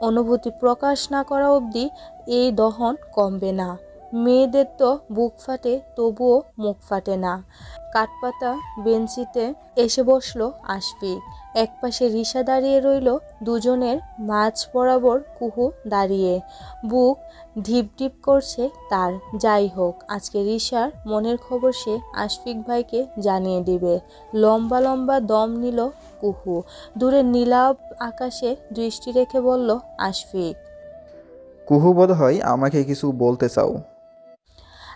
অনুভূতি প্রকাশ না করা অবধি এই দহন কমবে না। মেয়েদের তো বুক ফাটে, তবুও মুখ ফাটে না। কাঠপাতা বেঞ্চিতে এসে বসল আশফিক। একপাশে রিসা দাঁড়িয়ে রইল, দুজনের মাঝ বরাবর কুহু দাঁড়িয়ে। বুক ঢিপ ঢিপ করছে তার। যাই হোক, আজকে রিসার মনের খবর সে আশফিক ভাইকে জানিয়ে দিবে। লম্বা লম্বা দম নিল কুহু দূরে নীলাভ আকাশে দৃষ্টি রেখে বলল আশফিক। কুহু বোধ হয় আমাকে কিছু বলতে চাও।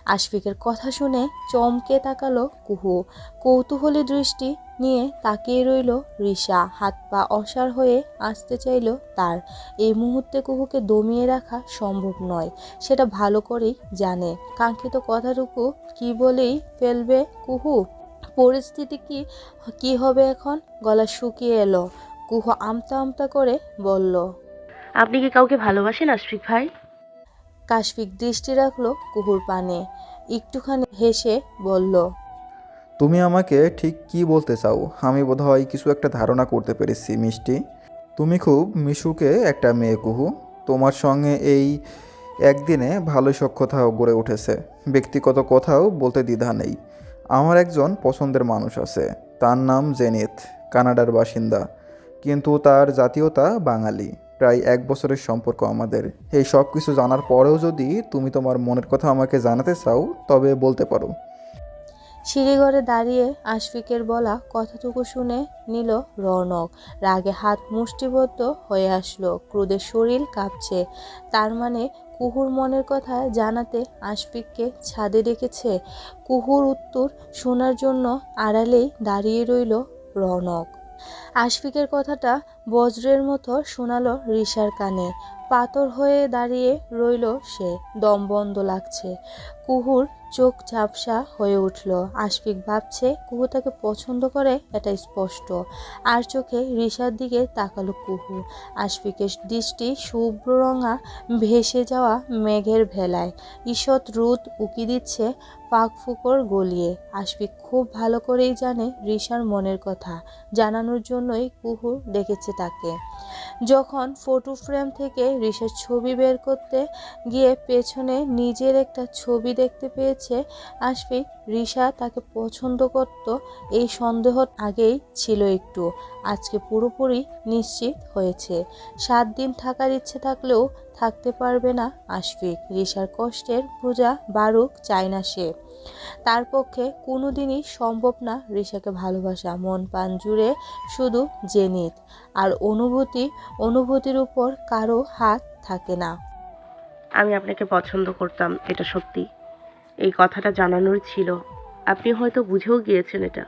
আশফিকের কথা শুনে চমকে তাকালো কুহু। কৌতূহলী দৃষ্টি নিয়ে তাকিয়ে রইল রিসা হাত পা অসার হয়ে আসতে চাইল তার। এই মুহূর্তে কুহুকে দমিয়ে রাখা সম্ভব নয়। সেটা ভালো করেই জানে। কাঙ্ক্ষিত কথাটুকু কি বলেই ফেলবে কুহু? পরিস্থিতি কি কি হবে এখন? গলা শুকিয়ে এলো। কুহু আমতা আমতা করে বলল আপনি কি কাউকে ভালোবাসেন আশফিক ভাই? কাশফিক দৃষ্টি রাখল কুহুর পানে। একটুখানি হেসে বলল তুমি আমাকে ঠিক কি বলতে চাও? আমি বোধহয় কিছু একটা ধারণা করতে পেরেছি মিষ্টি। তুমি খুব মিশুকে একটা মেয়ে কুহু। তোমার সঙ্গে এই একদিনে ভালোই সক্ষতা গড়ে উঠেছে। ব্যক্তিগত কথাও বলতে দ্বিধা নেই। আমার একজন পছন্দের মানুষ আছে। তার নাম জেনিত, কানাডার বাসিন্দা। কিন্তু তার জাতীয়তা বাঙালি। প্রায় এক বছরের সম্পর্ক আমাদের। এই সব কিছু জানার পরেও যদি তুমি তোমার মনের কথা আমাকে জানাতে চাও, তবে বলতে পারো। সিঁড়িঘরে দাঁড়িয়ে আশফিকের বলা কথাটুকু শুনে নিল রৌনক। রাগে হাত মুষ্টিবদ্ধ হয়ে আসলো। ক্রোধে শরীর কাঁপছে। তার মানে কুহুর মনের কথা জানাতে আশফিককে ছাদে ডেকেছে। কুহুর উত্তর শোনার জন্য আড়ালেই দাঁড়িয়ে রইল রৌনক। আশফিকের কথাটা বজ্রের মতো শোনালো রিসার কানে। পাথর হয়ে দাঁড়িয়ে রইল সে। দম বন্ধ লাগছে। কুহুর চোখ ঝাপসা হয়ে উঠল। আশফিক ভাবছে কুহু তাকে পছন্দ করে, এটা স্পষ্ট। আর চোখে রিসার দিকে তাকালো কুহু। আশফিকের দৃষ্টি শুভ্র রঙা, ভেসে যাওয়া মেঘের ভেলায়। ঈষৎ রোদ উকি দিচ্ছে পাক ফুকর গলিয়ে। আশফিক খুব ভালো করেই জানে রিসার মনের কথা। জানানোর জন্যই কুহু ডেকেছে তাকে যখন ফটো ফ্রেম থেকে রিসার ছবি বের করতে গিয়ে পেছনে নিজের একটা ছবি দেখতে পেয়েছে আশফিক রিসা তাকে পছন্দ করত, এই সন্দেহ আগেই ছিল একটু। আজকে পুরোপুরি নিশ্চিত হয়েছে। সাত দিন থাকার ইচ্ছে থাকলেও থাকতে পারবে না আশফিক। রিসার কষ্টের পূজা বারুক, চায় না সে। তার পক্ষে কোনোদিনই সম্ভব না রিসাকে ভালোবাসা। মন প্রাণ জুড়ে শুধু জেনিত আর অনুভূতি অনুভূতির উপর কারও হাত থাকে না। আমি আপনাকে পছন্দ করতাম এটা সত্যি। এই কথাটা জানানোর ছিল। আপনি হয়তো বুঝেও গিয়েছেন এটা।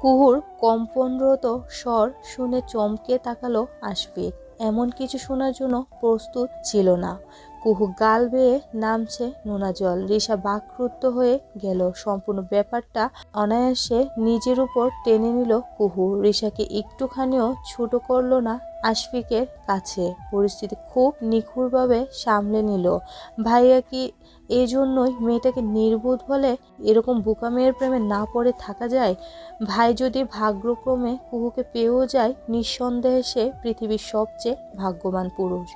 কুহুর কম্পনরত স্বর শুনে চমকে তাকালো আশফিক। এমন কিছু শোনার জন্য প্রস্তুত ছিল না। কুহু গাল বেয়ে নামছে নোনা জল। রিসা বাকরুদ্ধ হয়ে গেল। সম্পূর্ণ ব্যাপারটা অনায়াসে নিজের উপর টেনে নিল কুহু। রিসাকে একটুখানিও ছোট করল না আশফিকের কাছে। পরিস্থিতি খুব নিখুঁতভাবে সামলে নিল। ভাইয়া কি এই জন্যই মেয়েটাকে নির্বোধ বলে এরকম বোকা মেয়ের প্রেমে না পড়ে থাকা যায়? ভাই যদি ভাগ্যক্রমে কুহুকে পেয়েও যায়, নিঃসন্দেহে সে পৃথিবীর সবচেয়ে ভাগ্যবান পুরুষ।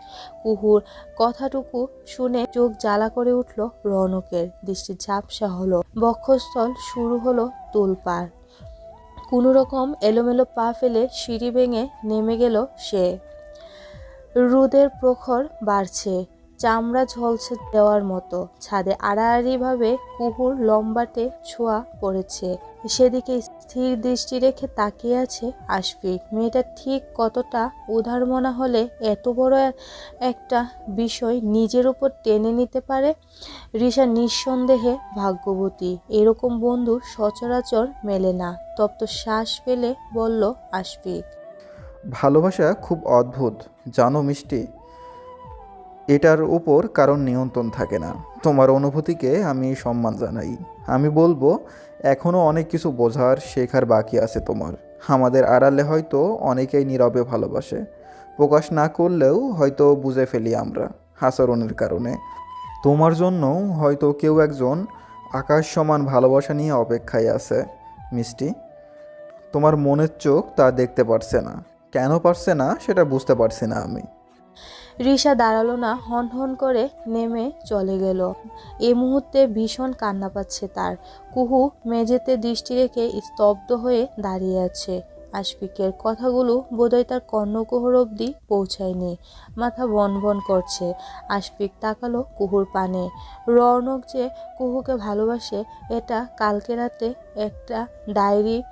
কুহুর কথাটুকু শুনে চোখ জ্বালা করে উঠল রৌনকের। দৃষ্টি ঝাপসা হলো। বক্ষস্থল শুরু হলো তোলপাড়। কোনো রকম এলোমেলো পা ফেলে সিঁড়ি ভেঙে নেমে গেল সে। রোদের প্রখর বাড়ছে। চামড়া ঝলসে দেওয়ার মতো। ছাদে আড়াআড়িভাবে কুহুর লম্বাটে ছোঁয়া পড়েছে। সেদিকে স্থির দৃষ্টি রেখে তাকিয়ে আছে আশফিক। মেয়েটা ঠিক কতটা উদার মনে হলে এত বড় একটা বিষয় নিজের উপর টেনে নিতে পারে? রিসা নিঃসন্দেহে ভাগ্যবতী। এরকম বন্ধু সচরাচর মেলে না। তপ্ত শ্বাস ফেলে বলল, আশফিক। ভালোবাসা খুব অদ্ভুত। জানো মিষ্টি এটার উপর কারণ নিয়ন্ত্রণ থাকে না। তোমার অনুভূতিকে আমি সম্মান জানাই। আমি বলব এখনও অনেক কিছু বোঝার শেখার বাকি আছে তোমার। আমাদের আড়ালে হয়তো অনেকেই নীরবে ভালোবাসে। প্রকাশ না করলেও হয়তো বুঝে ফেলি আমরা আচরণের কারণে। তোমার জন্য হয়তো কেউ একজন আকাশ সমান ভালোবাসা নিয়ে অপেক্ষায় আছে, মিষ্টি। তোমার মনের চোখ তা দেখতে পারছে না। কেন পারছে না সেটা বুঝতে পারছি না আমি। রিসা দাঁড়াল না হন হন করে নেমে চলে গেল। এ মুহূর্তে ভীষণ কান্না পাচ্ছে তার। কুহু মেঝেতে দৃষ্টি রেখে স্তব্ধ হয়ে দাঁড়িয়ে আছে। আশফিকের কথাগুলো বোধহয় তার কর্ণকুহর অবধি পৌঁছায়নি। মাথা বন বন করছে। আশফিক তাকালো কুহুর পানে। রৌনক যে কুহুকে ভালোবাসে, এটা কালকে রাতে একটা ডায়েরি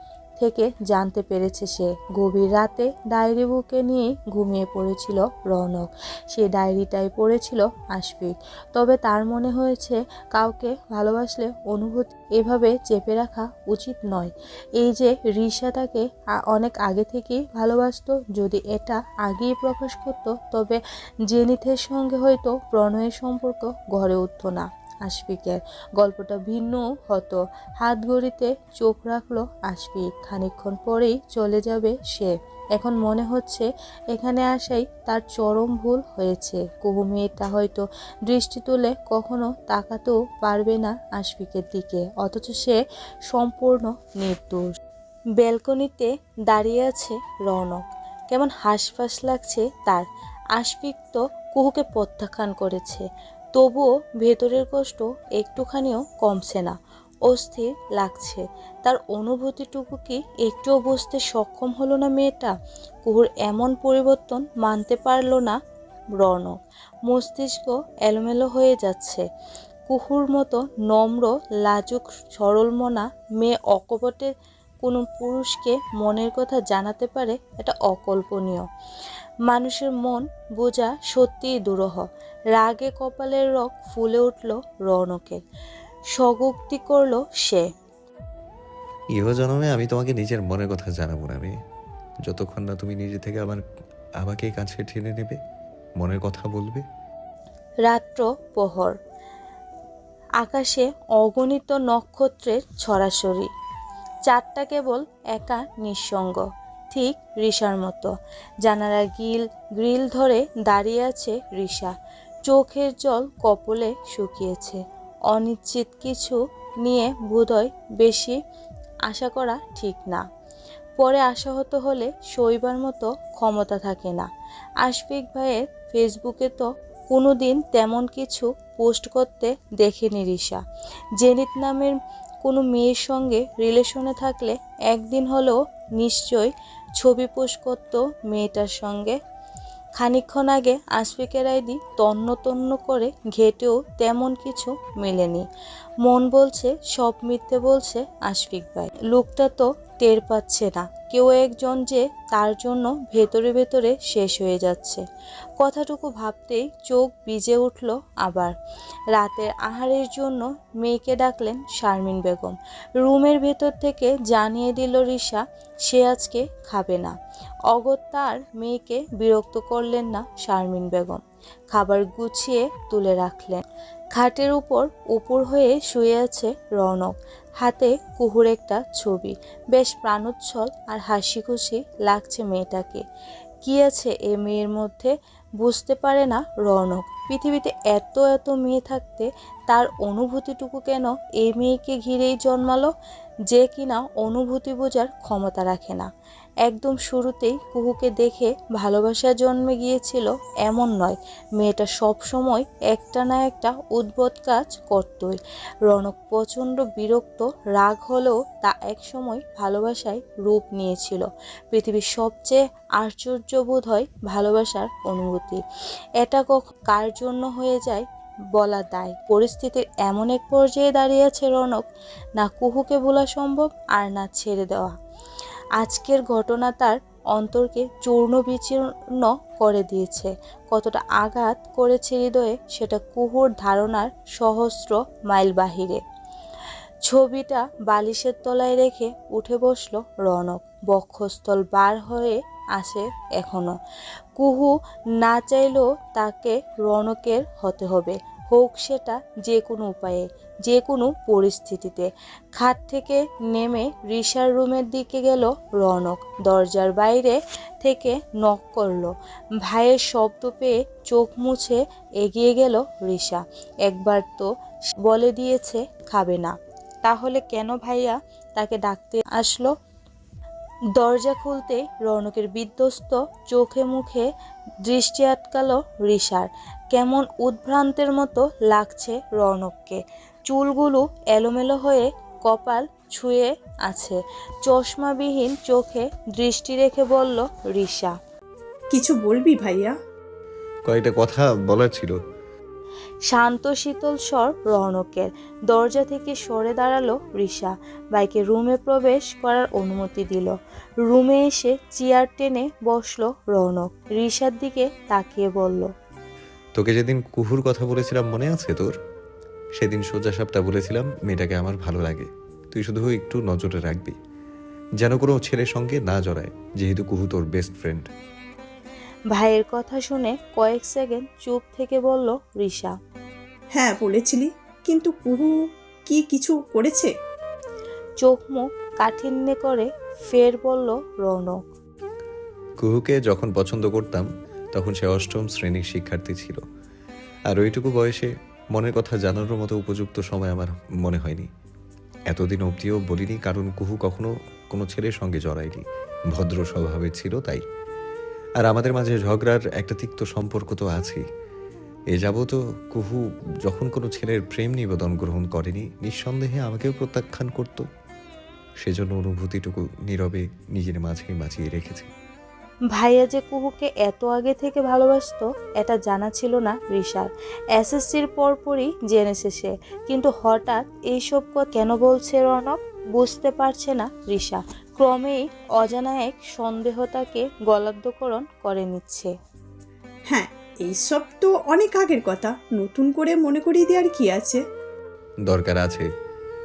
থেকে জানতে পেরেছে সে। গভীর রাতে ডায়েরি বুকে নিয়ে ঘুমিয়ে পড়েছিল রৌনক। সে ডায়েরিটাই পড়েছিল আশফিক। তবে তার মনে হয়েছে, কাউকে ভালোবাসলে অনুভূতি এভাবে চেপে রাখা উচিত নয়। এই যে রিসা তাকে অনেক আগে থেকেই ভালোবাসতো, যদি এটা আগেই প্রকাশ করতো, তবে জেনিথের সঙ্গে হয়তো প্রণয়ের সম্পর্ক গড়ে উঠতো না। আশফিকের। গল্পটা ভিন্ন হতো। হাত ঘড়িতে চোখ রাখল আশফিক। খানিকক্ষণ পরেই চলে যাবে সে। এখন মনে হচ্ছে এখানে আসাই তার চরম ভুল হয়েছে। কুহু মেয়েটা হয়তো দৃষ্টি তুলে কখনো তাকাতেও পারবে না আশফিকের দিকে, অথচ সে সম্পূর্ণ নির্দোষ। ব্যালকনিতে দাঁড়িয়ে আছে রৌনক কেমন হাঁসফাঁস লাগছে তার। আশফিক তো কুহুকে প্রত্যাখ্যান করেছে। তবুও ভেতরের কষ্ট একটুখানিও কমছে না, অস্থির লাগছে। তার অনুভূতিটুকু কি একটুও বুঝতে সক্ষম হলো না মেয়েটা? কুহুর এমন পরিবর্তন মানতে পারল না রৌনক মস্তিষ্ক এলোমেলো হয়ে যাচ্ছে। কুহুর মতো নম্র, লাজুক, সরলমনা মেয়ে অকপটে কোনো পুরুষকে মনের কথা জানাতে পারে এটা অকল্পনীয়। মানুষের মন বোঝা সত্যিই দুরূহ। রাগে কপালের রক ফুলে উঠল রৌনকের। স্বগুক্তি করল সে। ইহ জন্মে আমি তোমাকে নিজের মনের কথা জানাব না যতক্ষণ না তুমি নিজে থেকে আমার আমাকে কাছে টেনে নেবে মনের কথা বলবে। রাত্র প্রহর আকাশে অগণিত নক্ষত্রের ছড়াছড়ি। চারটা কেবল একা নিঃসঙ্গ ঠিক রিসার মতো। জানালা গিল গ্রিল ধরে দাঁড়িয়ে আছে রিসা চোখের জল কপলে শুকিয়েছে। অনিশ্চিত কিছু নিয়ে বোধহয় বেশি আশা করা ঠিক না। পরে আশাহত হলে সইবার মতো ক্ষমতা থাকে না। আশফিক ভাইয়ের ফেসবুকে তো কোনো দিন তেমন কিছু পোস্ট করতে দেখেনি রিসা জেনিত নামের কোনো মেয়ের সঙ্গে রিলেশনে থাকলে একদিন হলেও নিশ্চয় ছবি পোস্ট করতো মেয়েটার সঙ্গে। খানিকক্ষণ আগে আশফিকের আইডি তন্ন তন্ন করে ঘেটেও তেমন কিছু মেলেনি। মন বলছে, সব মিথ্যে বলছে আশফিক ভাই। লোকটা তো টের পাচ্ছে না। কেউ একজন যে তার জন্য ভেতরে ভেতরে শেষ হয়ে যাচ্ছে। কথাটুকু ভাবতেই চোখ ভিজে উঠল আবার। রাতের আহারের জন্য মেয়েকে ডাকলেন শারমিন বেগম। রুমের ভেতর থেকে জানিয়ে দিল রিসা সে আজকে খাবে না। অগত্যার মেয়েকে বিরক্ত করলেন না শারমিন বেগম। খাবার গুছিয়ে তুলে রাখলেন। খাটের উপর উপর হয়ে শুয়ে আছে রৌনক। হাতে কুহুর একটা ছবি। বেশ প্রাণোচ্ছল আর হাসি খুশি লাগছে মেয়েটাকে। কি আছে এ মেয়ের মধ্যে বুঝতে পারে না রৌনক। পৃথিবীতে এত এত মেয়ে থাকতে তার অনুভূতিটুকু কেন এই মেয়েকে ঘিরেই জন্মালো? যে কিনা অনুভূতি বোঝার ক্ষমতা রাখে না। একদম শুরুতেই কুহুকে দেখে ভালোবাসা জন্মে গিয়েছিল এমন নয়। মেয়েটা সব সময় একটা না একটা উদ্ভট কাজ করতই। রনক প্রচণ্ড বিরক্ত, রাগ হলেও তা একসময় ভালোবাসায় রূপ নিয়েছিল। পৃথিবীর সবচেয়ে আশ্চর্য বোধ হয় ভালোবাসার অনুভূতি। এটা কার জন্য হয়ে যায় বলা দায়। পরিস্থিতির এমন এক পর্যায়ে দাঁড়িয়েছে রনক। না কুহুকে বলা সম্ভব আর না ছেড়ে দেওয়া। আজকের ঘটনা তার অন্তরকে চূর্ণ বিচূর্ণ করে দিয়েছে। কতটা আঘাত করেছে হৃদয়ে, সেটা কুহুর ধারণার সহস্র মাইল বাহিরে। ছবিটা বালিশের তলায় রেখে উঠে বসল রনক। বক্ষস্থল বার হয়ে আসে এখনও। কুহু না চাইলেও তাকে রনকের হতে হবে। হোক সেটা যে কোনো উপায়ে, যে কোনো পরিস্থিতিতে। খাট থেকে নেমে রিসার রুমের দিকে গেল রনক। দরজার বাইরে থেকে নক করল। ভাইয়ের শব্দ পেয়ে চোখ মুছে এগিয়ে গেল রিসা। একবার তো বলে দিয়েছে, খাবে না। তাহলে কেন ভাইয়া তাকে ডাকতে আসলো? দরজা খুলতে রৌনকের বিধ্বস্ত চোখে মুখে দৃষ্টি আটকালো রিসার। কেমন উদ্ভ্রান্তের মতো লাগছে রৌনককে। চুলগুলো এলোমেলো হয়ে কপাল ছুঁয়ে আছে। চশমাবিহীন চোখে দৃষ্টি রেখে বলল রিসা কিছু বলবি ভাইয়া? কয়েকটা কথা বলার ছিল। শান্ত শীতল স্বর রৌনকের। দরজা থেকে সরে দাঁড়াল রিসা বাইকে রুমে প্রবেশ করার অনুমতি দিল। রুমে এসে চেয়ার টেনে বসল রৌনক। রিসার দিকে তাকিয়ে বলল তোকে যেদিন কুহুর কথা বলেছিলাম মনে আছে তোর? সেদিন সোজা সাপটা বলেছিলাম মেয়েটাকে আমার ভালো লাগে। তুই শুধু একটু নজরে রাখবি। যেন কোনো ছেলের সঙ্গে না জড়ায় যেহেতু কুহু তোর বেস্ট ফ্রেন্ড ভাইয়ের কথা শুনে কয়েক সেকেন্ড চুপ থেকে বলল রিসা হ্যাঁ বলেছিলি। কিন্তু কুহু কি কিছু করেছে? চোখ মুখ কাঠিন্যে করে ফের বলল রৌনক। কুহুকে যখন পছন্দ করতাম তখন সে অষ্টম শ্রেণির শিক্ষার্থী ছিল। আর ওইটুকু বয়সে মনের কথা জানানোর মতো উপযুক্ত সময় আমার মনে হয়নি। এতদিন অবধিও বলিনি, কারণ কুহু কখনো কোনো ছেলের সঙ্গে জড়ায়নি। ভদ্র স্বভাবে ছিল তাই। আর আমাদের মাঝে ঝগড়ার একটা তিক্ত সম্পর্ক তো আছেই। এ যাবত কুহু যখন কোনো ছেলের প্রেম নিবেদন গ্রহণ করেনি, নিঃসন্দেহে আমাকেও প্রত্যাখ্যান করত। সেজন্য অনুভূতিটুকু নীরবে নিজের মাঝেই বাঁচিয়ে রেখেছে। ভাইয়া যে কুহুকে এত আগে থেকে ভালোবাসত এটা জানা ছিল না রিসার এসএসসির পরপরই জেনেছে সে কিন্তু হঠাৎ এইসব কথা কেন বলছে রনক বুঝতে পারছে না রিসা ক্রমেই অজানা এক সন্দেহ তাকে গলাদ্যকরণ করে নিচ্ছে। হ্যাঁ এইসব তো অনেক আগের কথা। নতুন করে মনে করিয়ে দেওয়ার কি আছে? দরকার আছে।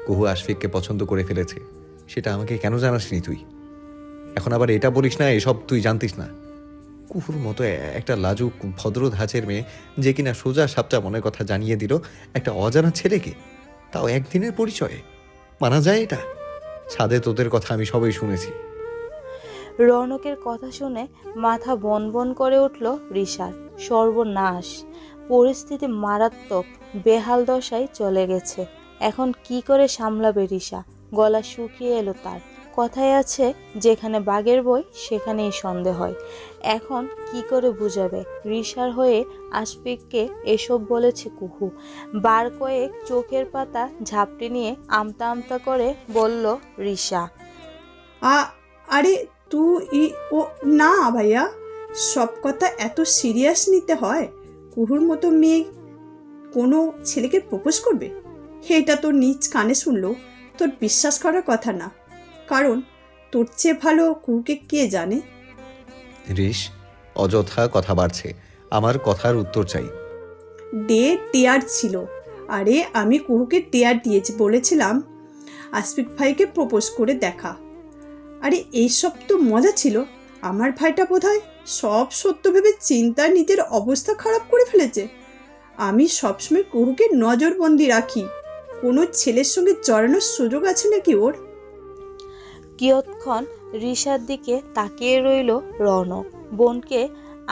কুহু আশফিককে পছন্দ করে ফেলেছে। সেটা আমাকে কেন জানাসনি তুই? এখন আবার এটা বলিস না, এসব তুই জানতিস না। কুহুর মতো একটা লাজুক ভদ্র ধাঁচের মেয়ে যে কিনা সোজা সাপটা মনের কথা জানিয়ে দিল, একটা অজানা ছেলেকে। তাও একদিনের পরিচয়ে। মানা যায় এটা? ছাদে তোদের কথা আমি সবই শুনেছি। রৌনকের কথা শুনে মাথা বন বন করে উঠল রিসার সর্বনাশ। পরিস্থিতি মারাত্মক। বেহাল দশায় চলে গেছে। এখন কি করে সামলাবে রিসা গলা শুকিয়ে এলো তার। কথায় আছে, যেখানে বাঘের বই, সেখানেই সন্দেহ হয়। এখন কি করে বুঝাবে? রিসার হয়ে আশফিককে এসব বলেছে কুহু। বার কয়েক চোখের পাতা ঝাপটে নিয়ে আমতা আমতা করে বলল রিসা। আ, আরে তুই ও, না ভাইয়া, সব কথা এত সিরিয়াস নিতে হয়? কুহুর মতো মেয়ে কোনো ছেলেকে প্রপোজ করবে? এটা তোর নিজ কানে শুনলো। তোর বিশ্বাস করার কথা না। কারণ তোর চেয়ে ভালো কুহুকে কে জানে? রিস অযথা কথা বাড়ছে। আমার কথার উত্তর চাই। ডে টেয়ার ছিল। আরে আমি কুহুকে টেয়ার দিয়েছি বলেছিলাম। আসফিক ভাইকে প্রপোজ করে দেখা। আরে এইসব তো মজা ছিল। আমার ভাইটা বোধহয় সব সত্য ভেবে চিন্তায় নিজের অবস্থা খারাপ করে ফেলেছে। আমি সবসময় কুহুকে নজরবন্দি রাখি। কোনো ছেলের সঙ্গে জড়ানোর সুযোগ আছে নাকি ওর? কিয়ৎক্ষণ রিসার দিকে তাকিয়ে রইল রৌনক বোনকে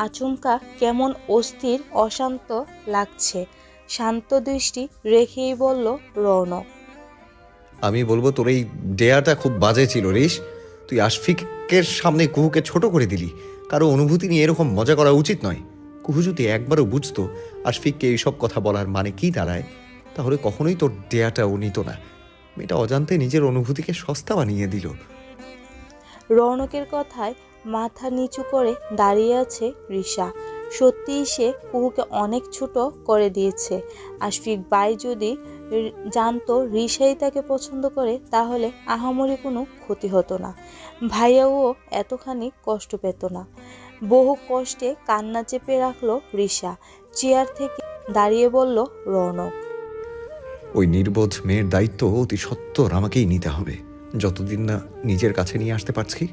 আচমকা কেমন অস্থির, অশান্ত লাগছে। শান্ত দৃষ্টি রেখেই বলল রৌনক আমি বলব, তোর এই ডেয়াটা খুব বাজে ছিল রিস তুই আশফিকের সামনে কুহুকে ছোট করে দিলি। কারও অনুভূতি নিয়ে এরকম মজা করা উচিত নয়। কুহু যদি একবারও বুঝতো আশফিককে এইসব কথা বলার মানে কি দাঁড়ায়, তাহলে কখনোই তোর ডেয়াটা ও নিত না। মেয়েটা অজান্তে নিজের অনুভূতিকে সস্তা বানিয়ে দিল। রৌনকের কথায় মাথা নিচু করে দাঁড়িয়ে আছে রিসা সত্যিই সে কুহুকে অনেক ছোট করে দিয়েছে। আশফিক বাই যদি জানতো রিসাই তাকে পছন্দ করে, তাহলে আহামরি কোনো ক্ষতি হতো না। ভাইয়াও এতখানি কষ্ট পেত না। বহু কষ্টে কান্না চেপে রাখল রিসা চেয়ার থেকে দাঁড়িয়ে বলল, রৌনক। ওই নির্বোধ মেয়ের দায়িত্ব অতি সত্বর আমাকেই নিতে হবে। যতদিন না নিজের কাছে নিয়ে আসতে পারছি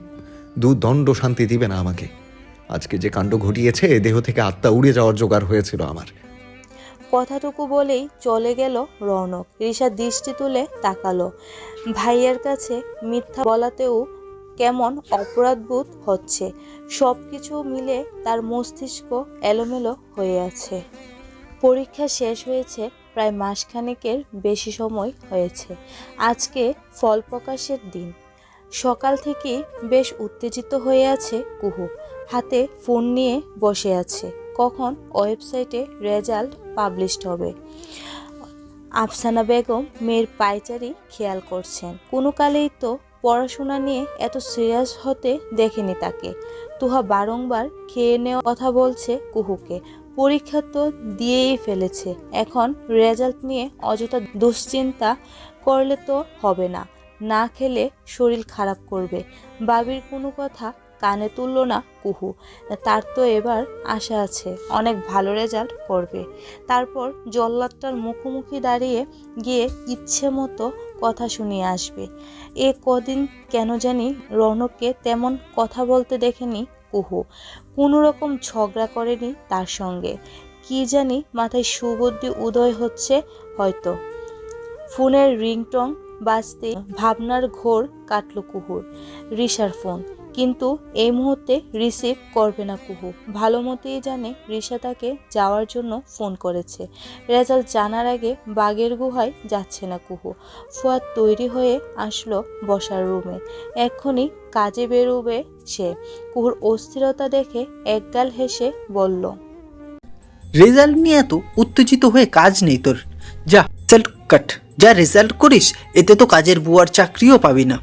দু দণ্ড শান্তি দিবে না আমাকে। আজকে যে কাণ্ড ঘটিয়েছে দেহ থেকে আত্মা উড়ে যাওয়ার জোগাড় হয়েছিল আমার। কথাটুকু বলেই চলে গেল রৌনক। রিসা দৃষ্টি তুলে তাকালো। ভাইয়ের কাছে মিথ্যা বলাতেও কেমন অপরাধবোধ হচ্ছে। সব কিছু মিলে তার মস্তিষ্ক এলোমেলো হয়ে আছে। পরীক্ষা শেষ হয়েছে প্রায় মাসখানেকের বেশি সময় হয়েছে। আজকে ফল প্রকাশের দিন। সকাল থেকে বেশ উত্তেজিত হয়ে আছে কুহু। হাতে ফোন নিয়ে বসে আছে। কখন ওয়েবসাইটে রেজাল্ট পাবলিশড হবে। আফসানা বেগম মেয়ের পাইচারি খেয়াল করছেন। কোনো কালেই তো পড়াশোনা নিয়ে এত সিরিয়াস হতে দেখেনি তাকে। তুহা বারংবার খেয়ে নেওয়া কথা বলছে কুহুকে। পরীক্ষা তো দিয়েই ফেলেছে। এখন রেজাল্ট নিয়ে অযথা দুশ্চিন্তা করলে তো হবে না। না খেলে শরীর খারাপ করবে। বাবির কোনো কথা কানে তুললো না কুহু। তার তো এবার আশা আছে, অনেক ভালো রেজাল্ট করবে। তারপর জল্লাদটার মুখোমুখি দাঁড়িয়ে গিয়ে ইচ্ছে মতো কথা শুনিয়ে আসবে। এ কদিন কেন জানি রৌনককে তেমন কথা বলতে দেখেনি কুহু। কোনো রকম ঝগড়া করেনি তার সঙ্গে। কি জানি মাথায় সুবুদ্ধি উদয় হচ্ছে হয়তো। ফোনের রিংটং বাজতে ভাবনার ঘোর কাটল কুহুর। রিসার ফোন। কিন্তু এই মুহূর্তে রিসিভ করবে না কুহু। ভালো মতোই জানে রিশা তাকে যাওয়ার জন্য ফোন করেছে। রেজাল্ট জানার আগে বাগের গুহায় যাচ্ছে না কুহু। ফুয়াদ তৈরি হয়ে আসলো বসার রুমে। এক্ষুনি কাজে বেরোবে সে। কুহুর অস্থিরতা দেখে একগাল হেসে বলল, রেজাল্ট নিয়ে এত উত্তেজিত হয়ে কাজ নেই তোর। যা, রেজাল্ট কাট। যা রেজাল্ট করিস, এতে তো কাজের বুয়ার চাকরিও পাবি না।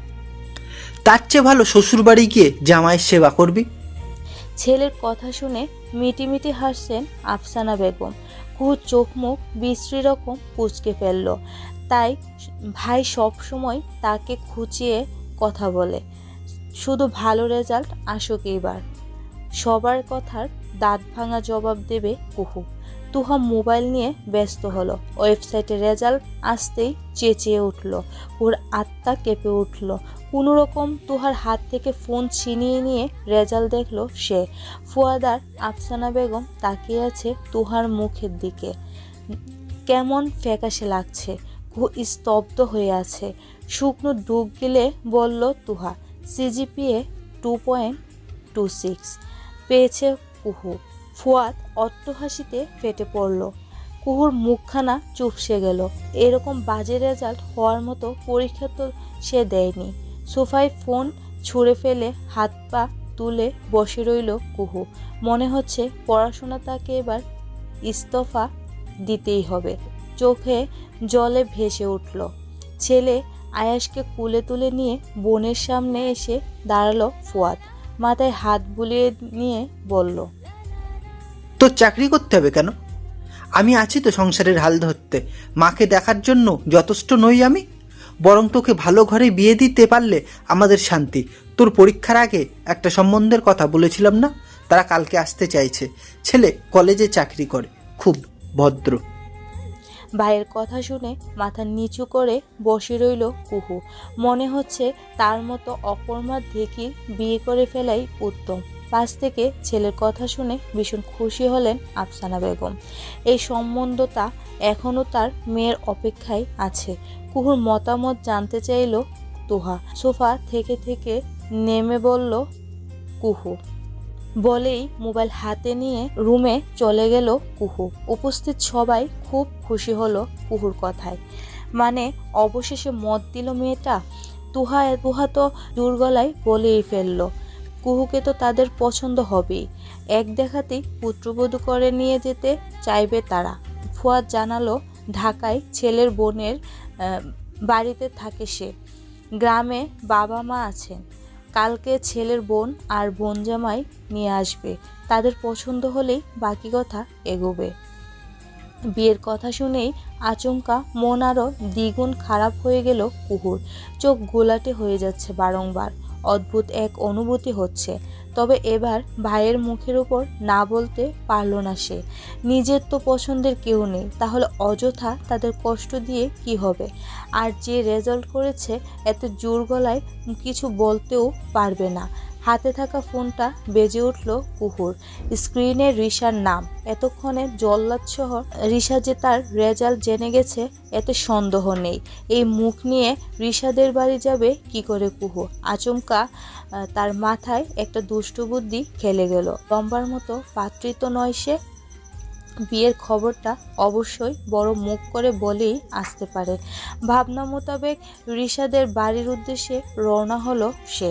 তার চেয়ে ভালো শ্বশুরবাড়ি গিয়ে জামাইয়ের সেবা করবি? ছেলের কথা শুনে মিটিমিটি হাসছেন আফসানা বেগম। কুহুর চোখ মুখ বিশ্রী রকম কুচকে ফেলল। তাই ভাই সব সময় তাকে খুঁচিয়ে কথা বলে। শুধু ভালো রেজাল্ট আসুক এইবার। সবার কথার দাঁত ভাঙা জবাব দেবে কুহু। তুহা মোবাইল নিয়ে ব্যস্ত হলো। ওয়েবসাইটে রেজাল্ট আসতেই চেঁচিয়ে উঠল। ওর আত্মা কেঁপে উঠল। কোনো রকম তুহার হাত থেকে ফোন ছিনিয়ে নিয়ে রেজাল্ট দেখল সে। ফুয়াদার আফসানা বেগম তাকিয়ে আছে তুহার মুখের দিকে। কেমন ফ্যাকাশে লাগছে স্তব্ধ হয়ে আছে। শুকনো ডুব গিলে বলল Tuha, CGPA two point two six. পেয়েছে কুহু। ফুয়াদ অট্টহাসিতে ফেটে পড়ল। কুহুর মুখখানা চুপসে গেল। এরকম বাজে রেজাল্ট হওয়ার মতো পরীক্ষা তো সে দেয়নি। সোফায় ফোন ছুঁড়ে ফেলে হাত পা তুলে বসে রইল কুহু। মনে হচ্ছে পড়াশোনা তাকে এবার ইস্তফা দিতেই হবে। চোখে জলে ভেসে উঠল। ছেলে আয়াসকে কুলে তুলে নিয়ে বোনের সামনে এসে দাঁড়াল ফুয়াদ। মাথায় হাত বুলিয়ে নিয়ে বলল, তোর চাকরি করতে হবে কেন? আমি আছি তো সংসারের হাল ধরতে। মাকে দেখার জন্য যথেষ্ট নই আমি। বরং তোকে ভালো ঘরে বিয়ে দিতে পারলে আমাদের শান্তি। তোর পরীক্ষার আগে একটা সম্বন্ধের কথা বলেছিলাম না? তারা কালকে আসতে চাইছে। ছেলে কলেজে চাকরি করে। খুব ভদ্র। ভাইয়ের কথা শুনে মাথা নিচু করে বসে রইল কুহু। মনে হচ্ছে তার মতো অকর্মার দেখি বিয়ে করে ফেলাই উত্তম। পাশ থেকে ছেলের কথা শুনে ভীষণ খুশি হলেন আফসানা বেগম। এই সম্বন্ধটা এখনও তার মেয়ের অপেক্ষায় আছে। কুহুর মতামত জানতে চাইল তুহা। সোফা থেকে থেকে নেমে বলল, কুহু। বলেই মোবাইল হাতে নিয়ে রুমে চলে গেল কুহু। উপস্থিত সবাই খুব খুশি হলো কুহুর কথায়। মানে অবশেষে মত দিল মেয়েটা। তুহা তুহা তো দুর্গলায় বলেই ফেলল, কুহুকে তো তাদের পছন্দ হবেই। এক দেখাতেই পুত্রবধূ করে নিয়ে যেতে চাইবে তারা। ফুয়াদ জানালো, ঢাকায় ছেলের বোনের বাড়িতে থাকে সে। গ্রামে বাবা মা আছেন। কালকে ছেলের বোন আর বোন জামাই নিয়ে আসবে। তাদের পছন্দ হলেই বাকি কথা এগোবে। বিয়ের কথা শুনেই আচমকা মন আরও দ্বিগুণ খারাপ হয়ে গেল কুহুর। চোখ গোলাটে হয়ে যাচ্ছে বারংবার। অদ্ভুত এক অনুভূতি হচ্ছে। তবে এবার ভাইয়ের মুখের উপর না বলতে পারল না সে। নিজের তো পছন্দের কেউ নেই, তাহলে অযথা তাদের কষ্ট দিয়ে কি হবে? আর যে রেজাল্ট করেছে, এত জোর গলায় কিছু বলতেও পারবে না। হাতে থাকা ফোনটা বেজে উঠল কুহুর। স্ক্রিনে রিশার নাম। এতক্ষণে জল্লাদ সহ রিশা যে তার রেজাল্ট জেনে গেছে, এতে সন্দেহ নেই। এই মুখ নিয়ে রিশাদের বাড়ি যাবে কি করে কুহু? আচমকা তার মাথায় একটা দুষ্টু বুদ্ধি খেলে গেল। লম্বার মতো পাত্রিত নয় সে। বিয়ের খবরটা অবশ্যই বড় মুখ করে বলেই আসতে পারে। ভাবনা মোতাবেক ঋষাদের বাড়ির উদ্দেশ্যে রওনা হলো সে।